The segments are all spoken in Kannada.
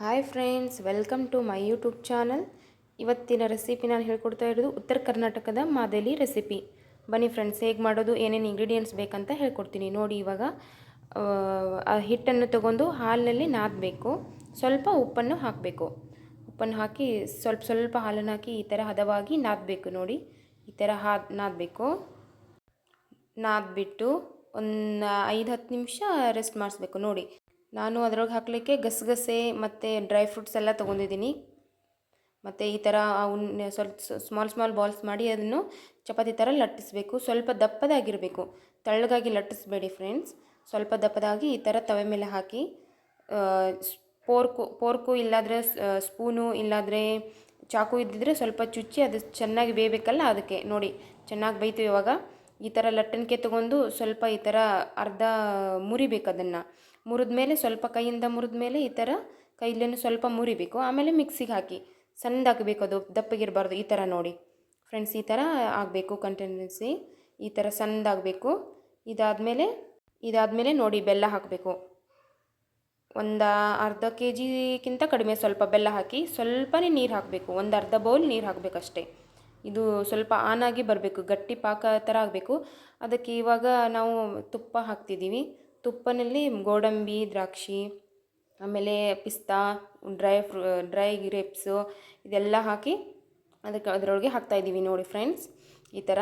Hi friends welcome to my YouTube channel ಇವತ್ತಿನ ರೆಸಿಪಿ ನಾನು ಹೇಳ್ಕೊಡ್ತಾ ಇರೋದು ಉತ್ತರ ಕರ್ನಾಟಕದ ಮಾದಲಿ ರೆಸಿಪಿ ಬನ್ನಿ ಫ್ರೆಂಡ್ಸ್ ಹೇಗೆ ಮಾಡೋದು ಏನೇನು ಇಂಗ್ರೀಡಿಯೆಂಟ್ಸ್ ಬೇಕಂತ ಹೇಳ್ಕೊಡ್ತೀನಿ. ನೋಡಿ ಇವಾಗ ಆ, ಹಿಟ್ಟನ್ನು ತಗೊಂಡು ಹಾಲಿನಲ್ಲಿ ನಾದಬೇಕು. ಸ್ವಲ್ಪ ಉಪ್ಪನ್ನು ಹಾಕಬೇಕು. ಉಪ್ಪನ್ನು ಹಾಕಿ ಸ್ವಲ್ಪ ಸ್ವಲ್ಪ ಹಾಲನ್ನು ಹಾಕಿ ಈ ಥರ ಹದವಾಗಿ ನಾದಬೇಕು ನೋಡಿ. ಈ ಥರ ಹಾ ನಾದಬೇಕು. ನಾದ್ಬಿಟ್ಟು ಒಂದು ಐದು ಹತ್ತು ನಿಮಿಷ ರೆಸ್ಟ್ ಮಾಡಿಸ್ಬೇಕು ನೋಡಿ. ನಾನು ಅದ್ರೊಳಗೆ ಹಾಕಲಿಕ್ಕೆ ಗಸಗಸೆ ಮತ್ತು ಡ್ರೈ ಫ್ರೂಟ್ಸ್ ಎಲ್ಲ ತೊಗೊಂಡಿದ್ದೀನಿ. ಮತ್ತು ಈ ಥರ ಅವನ್ನ ಸ್ವಲ್ಪ ಸ್ಮಾಲ್ ಸ್ಮಾಲ್ ಬಾಲ್ಸ್ ಮಾಡಿ ಅದನ್ನು ಚಪಾತಿ ಥರ ಲಟ್ಟಿಸ್ಬೇಕು. ಸ್ವಲ್ಪ ದಪ್ಪದಾಗಿರಬೇಕು. ತೆಳ್ಳಗಾಗಿ ಲಟ್ಟಿಸ್ಬೇಡಿ ಫ್ರೆಂಡ್ಸ್ ಸ್ವಲ್ಪ ದಪ್ಪದಾಗಿ ಈ ಥರ ತವೆ ಮೇಲೆ ಹಾಕಿ ಪೋರ್ಕು ಪೋರ್ಕು ಇಲ್ಲಾದರೆ ಸ್ಪೂನು ಇಲ್ಲಾದರೆ ಚಾಕು ಇದ್ದಿದ್ರೆ ಸ್ವಲ್ಪ ಚುಚ್ಚಿ ಅದು ಚೆನ್ನಾಗಿ ಬೇಯಬೇಕಲ್ಲ ಅದಕ್ಕೆ. ನೋಡಿ, ಚೆನ್ನಾಗಿ ಬೇಯ್ತು ಇವಾಗ. ಈ ಥರ ಲಟ್ಟಣಿಕೆ ತೊಗೊಂಡು ಸ್ವಲ್ಪ ಈ ಥರ ಅರ್ಧ ಮುರಿಬೇಕು ಅದನ್ನು. ಮುರಿದ ಮೇಲೆ ಸ್ವಲ್ಪ ಕೈಯಿಂದ ಮುರಿದ ಮೇಲೆ ಈ ಥರ ಕೈಲೇನು ಸ್ವಲ್ಪ ಮುರಿಬೇಕು. ಆಮೇಲೆ ಮಿಕ್ಸಿಗೆ ಹಾಕಿ ಸಣ್ಣದಾಗಬೇಕು ಅದು, ದಪ್ಪಗಿರಬಾರ್ದು ಈ ಥರ ನೋಡಿ. ಫ್ರೆಂಡ್ಸ್, ಈ ಥರ ಆಗಬೇಕು ಕಂಟಿನ್ಯೂಸಿ ಈ ಥರ ಸಣ್ಣದಾಗಬೇಕು ಇದಾದಮೇಲೆ ಇದಾದಮೇಲೆ ನೋಡಿ ಬೆಲ್ಲ ಹಾಕಬೇಕು. ಒಂದು ಅರ್ಧ ಕೆ ಜಿಗಿಂತ ಕಡಿಮೆ ಸ್ವಲ್ಪ ಬೆಲ್ಲ ಹಾಕಿ ಸ್ವಲ್ಪನೇ ನೀರು ಹಾಕಬೇಕು. ಒಂದು ಅರ್ಧ ಬೌಲ್ ನೀರು ಹಾಕಬೇಕಷ್ಟೇ. ಇದು ಸ್ವಲ್ಪ ಆನಾಗಿ ಬರಬೇಕು, ಗಟ್ಟಿ ಪಾಕ ಥರ ಆಗಬೇಕು. ಅದಕ್ಕೆ ಇವಾಗ ನಾವು ತುಪ್ಪ ಹಾಕ್ತಿದ್ದೀವಿ ತುಪ್ಪನಲ್ಲಿ ಗೋಡಂಬಿ, ದ್ರಾಕ್ಷಿ, ಆಮೇಲೆ ಪಿಸ್ತಾ ಡ್ರೈ ಫ್ರೂ ಡ್ರೈ ಗ್ರೇಪ್ಸು ಇದೆಲ್ಲ ಹಾಕಿ ಅದಕ್ಕೆ ಅದರೊಳಗೆ ಹಾಕ್ತಾಯಿದ್ದೀವಿ ನೋಡಿ ಫ್ರೆಂಡ್ಸ್ ಈ ಥರ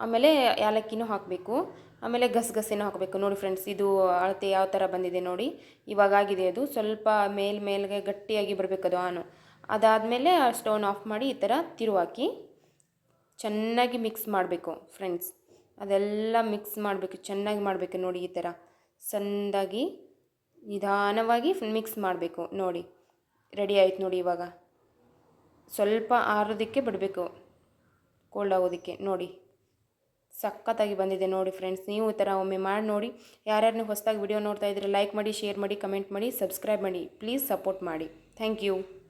ಆಮೇಲೆ ಏಲಕ್ಕಿನೂ ಹಾಕಬೇಕು. ಆಮೇಲೆ ಗಸಗಸೆನೂ ಹಾಕಬೇಕು ನೋಡಿ ಫ್ರೆಂಡ್ಸ್ ಇದು ಅಳತೆ ಯಾವ ಥರ ಬಂದಿದೆ ನೋಡಿ. ಇವಾಗ ಆಗಿದೆ ಅದು. ಸ್ವಲ್ಪ ಮೇಲ್ ಮೇಲ್ಗೆ ಗಟ್ಟಿಯಾಗಿ ಬರಬೇಕು ಅದು ಆನು ಅದಾದಮೇಲೆ ಸ್ಟೌನ್ ಆಫ್ ಮಾಡಿ ಈ ಥರ ತಿರುವಾಕಿ ಚೆನ್ನಾಗಿ ಮಿಕ್ಸ್ ಮಾಡಬೇಕು ಫ್ರೆಂಡ್ಸ್. ಅದೆಲ್ಲ ಮಿಕ್ಸ್ ಮಾಡಬೇಕು, ಚೆನ್ನಾಗಿ ಮಾಡಬೇಕು ನೋಡಿ ಈ ಥರ. ಸಣ್ಣದಾಗಿ ನಿಧಾನವಾಗಿ ಮಿಕ್ಸ್ ಮಾಡಬೇಕು ನೋಡಿ. ರೆಡಿ ಆಯ್ತು ನೋಡಿ ಇವಾಗ. ಸ್ವಲ್ಪ ಆರೋದಕ್ಕೆ ಬಿಡಬೇಕು, ಕೋಲ್ಡ್ ಆಗೋದಕ್ಕೆ ನೋಡಿ. ಸಖತ್ತಾಗಿ ಬಂದಿದೆ ನೋಡಿ ಫ್ರೆಂಡ್ಸ್. ನೀವು ಈ ಥರ ಒಮ್ಮೆ ಮಾಡಿ ನೋಡಿ. ಯಾರ್ಯಾರನ್ನೂ ಹೊಸದಾಗಿ ವಿಡಿಯೋ ನೋಡ್ತಾ ಇದ್ದರೆ, ಲೈಕ್ ಮಾಡಿ, ಶೇರ್ ಮಾಡಿ, ಕಮೆಂಟ್ ಮಾಡಿ, ಸಬ್ಸ್ಕ್ರೈಬ್ ಮಾಡಿ. ಪ್ಲೀಸ್ ಸಪೋರ್ಟ್ ಮಾಡಿ. Thank you.